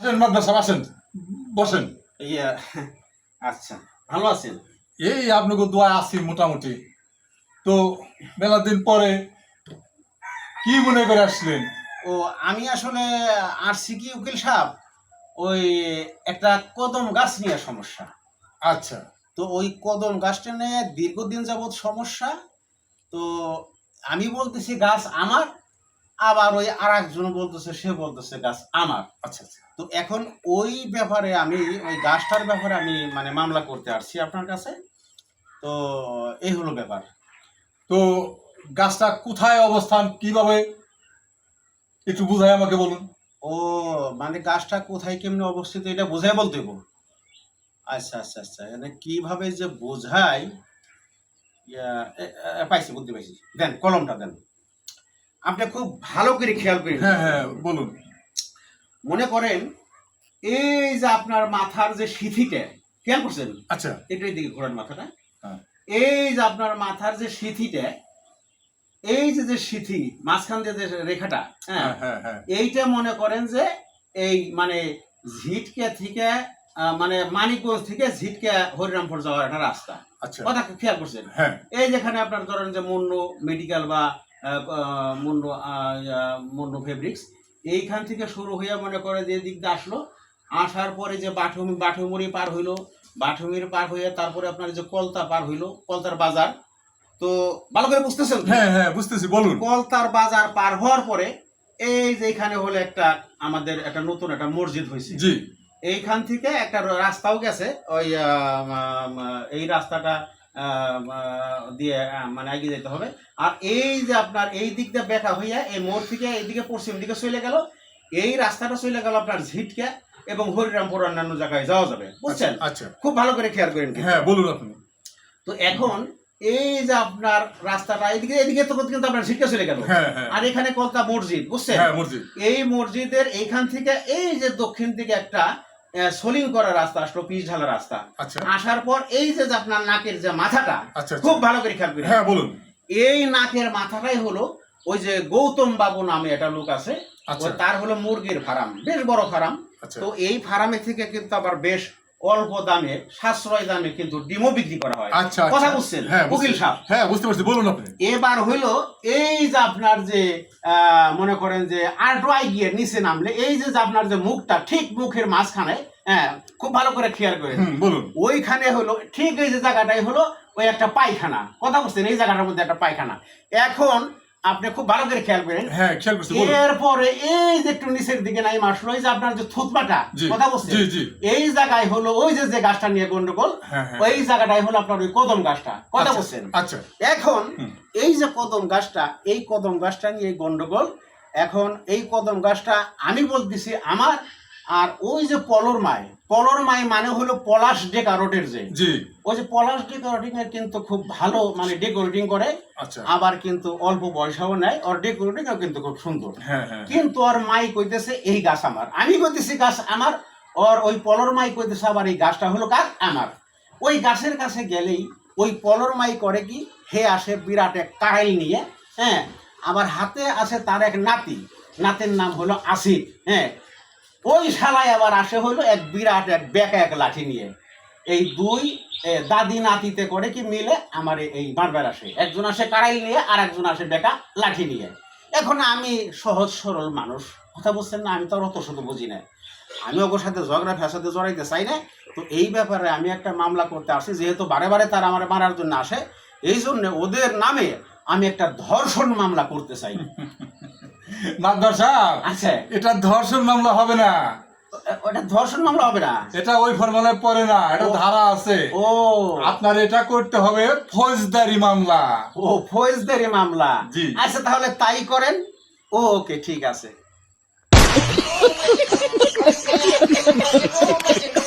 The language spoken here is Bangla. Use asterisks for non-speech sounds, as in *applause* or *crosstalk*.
আসেন মাদ্রাস আসেন বসেন। ইয়া আচ্ছা ভালো আছেন? এই আপনাকে দোয়া আছি মোটামুটি। তো মেলা দিন পরে কি মনে করে আসলেন? ও আমি আসলে আসছি কি উকিল সাহেব ওই একটা কদম গাছ নিয়ে সমস্যা। আচ্ছা। তো ওই কদম গাছটা নিয়ে দীর্ঘদিন যাবৎ সমস্যা। তো আমি বলতেছি গাছ আমার আবার ওই আর একজন বলতেছে সে বলতেছে গাছ আমার। আচ্ছা আচ্ছা। তো এখন ওই ব্যাপারে আমি ওই গাছটার ব্যাপারে আমি মানে মামলা করতে আসছি আপনার কাছে। তো এই হলো ব্যাপার। তো গাছটা কোথায় অবস্থান কীভাবে? একটু বুঝাই আমাকে বলুন। ও মানে গাছটা কোথায় কেমনে অবস্থিত এটা বোঝাই বলতে হইব? আচ্ছা আচ্ছা আচ্ছা মানে কীভাবে যে বোঝাই পাইছি বুঝতে পাইছি। দেন কলমটা দেন। আপনি খুব ভালো করে খেয়াল করেন। হ্যাঁ হ্যাঁ বলুন। মনে করেন এই যে আপনার মাথার যে সিথিটা খেয়াল করছেন? আচ্ছা। এটাই দিকে ঘোরান মাথাটা। হ্যাঁ। এই যে আপনার মাথার যে সিথিটা এই যে যে সিথি মাঝখান দিয়ে যে রেখাটা হ্যাঁ হ্যাঁ হ্যাঁ এইটা মনে করেন যে এই মানে ঝিটকে থেকে মানে মানিকগঞ্জ থেকে ঝিটকে হরিরামপুর যাওয়ার একটা রাস্তা। আচ্ছা। কথা খেয়াল করছেন? হ্যাঁ। এই যেখানে আপনার ধরেন যে মুন্নু মেডিকেল বা ইয়া, মুন্নু ফেব্রিক্স এইখান থেকে শুরু হয়ে মনে করে যে দিক দিয়ে আসলো। আসার পরে যে বাঠুমি বাঠুমুড়ি পার হইল। বাঠুমির পার হয়ে তারপরে আপনার যে কলতা পার হইল কলতার বাজার। তো ভালো করে বুঝতেছেন হ্যাঁ হ্যাঁ বুঝতেছি বলুন। কলতার বাজার পার হওয়ার পরে এই যে এখানে হলো একটা আমাদের একটা নতুন একটা মসজিদ হয়েছে জি। এইখান থেকে একটা রাস্তাও গেছে। ওই এই রাস্তাটা দিয়ে মানে এগিয়ে যেতে হবে। আর এই যে আপনার এই দিক দিয়ে বেঁকা হইয়া এই মোড় থেকে এইদিকে পশ্চিম দিকে চলে গেল এই রাস্তাটা চলে গেল আপনার ঝিটকে এবং হরিরামপুর অন্যান্য জায়গায় যাওয়া যাবে। বুঝছেন? আচ্ছা। খুব ভালো করে খেয়াল করেন হ্যাঁ বলুন আপনি। তো এখন এই যে আপনার রাস্তাটা এদিকে এদিকে তো কিন্তু আপনার ঝিটকে চলে গেল। হ্যাঁ হ্যাঁ। আর এখানে কলকা মসজিদ বুঝছেন? হ্যাঁ মসজিদ। এই মসজিদের এইখান থেকে এই যে দক্ষিণ দিকে একটা সলিং করা রাস্তা আসলো পিচ ঢালা রাস্তা। আচ্ছা। আসার পর এই যে আপনার নাকের যে মাথাটা আচ্ছা খুব আচ্ছা। ভালো করে খেয়াল করি হ্যাঁ বলুন। এই নাকের মাথাটাই হলো ওই যে গৌতম বাবু নামে একটা লোক আছে তার হলো মুরগির ফার্ম বেশ বড় ফার্ম। তো এই ফার্মে থেকে কিন্তু আবার বেশ অল্প দামে সাশ্রয় দামে কিন্তু ডিমও বিক্রি করা হয়। আচ্ছা কথা আচ্ছা। বুঝছেন? হ্যাঁ উকিল সাহেব। হ্যাঁ বুঝতে পারছি বলুন আপনি। এবার হইল এই যে আপনার যে মনে করেন যে আর্টওয়াই গিয়ে নিচে নামলে এই যে আপনার যে মুখটা ঠিক মুখের মাঝখানে হ্যাঁ খুব ভালো করে খেয়াল করে বলুন। ওইখানে হলো ঠিক এই যে জায়গাটাই হলো ওই একটা পায়খানা। কথা বলছেন এই জায়গাটার মধ্যে একটা পায়খানা। এখন আপনি খুব ভালো করে খেয়াল করেন। হ্যাঁ খেয়াল করছি এরপরে এই যে একটু নিচের দিকে নাই আসলো এই যে আপনার যে থুতপাটা কথা বলছেন? এই জায়গায় হলো ওই যে যে গাছটা নিয়ে গন্ডগোল হ্যাঁ হ্যাঁ। ওই জায়গাটাই হলো আপনার ওই কদম গাছটা কথা আচ্ছা, বলছেন? আচ্ছা। এখন এই যে কদম গাছটা এই কদম গাছটা নিয়ে গন্ডগোল এখন এই কদম গাছটা আমি বলতেছি আমার আর ওই যে পলর মাই পলর মাই মানে হলো পলাশ ডেকারোটের যে। জি। ওই যে পলাশ ডেকোরেটিং এর কিন্তু খুব ভালো মানে ডেকোরেটিং করে আচ্ছা। আবার কিন্তু অল্প পয়সাও নেয় ওর ডেকোরেটিং কিন্তু খুব সুন্দর। হ্যাঁ হ্যাঁ। কিন্তু ওর মাই কইতেছে এই গাছ আমার। আমি কইতেছি গাছ আমার। ওর ওই পলর মাই কইতেছে আবার এই গাছটা হলো কার? আমার। ওই গাছের কাছে গেলেই ওই পলর মাই করে কি হে আসে বিরাট এক কারাইল নিয়ে হ্যাঁ। আবার হাতে আছে তার এক নাতি নাতির নাম হলো আসিফ হ্যাঁ। ওই শালায় আবার আসে হলো এক বিরাট, এক বেকা এক লাঠি নিয়ে। এই দুই দাদি নাতিতে করে কি মিলে আমার এই- বারবার আসে। একজন আসে কারাইল নিয়ে আর একজন আসে বেকা লাঠি নিয়ে। এখন আমি সহজ, সরল মানুষ। কথা বলছেন না? আমি তো অত শুধু বুঝি না। আমি ওর সাথে ঝগড়া ফ্যাসাতে জড়াইতে চাই না। তো এই ব্যাপারে আমি একটা মামলা করতে আসি, যেহেতু বারে বারে তারা আমার মারার জন্য আসে এই জন্য ওদের নামে আমি একটা ধর্ষণ মামলা করতে চাই। সাহেব আচ্ছা এটা ধর্ষণ মামলা হবে না। ওটা ধর্ষণ মামলা হবে না? এটা ওই ফর্মালায় পড়ে না এটা ধারা আছে। ও। আপনার এটা করতে হবে ফৌজদারি মামলা। ও ফৌজদারি মামলা। জি। আচ্ছা তাহলে তাই করেন? ও ওকে ঠিক আছে। *laughs*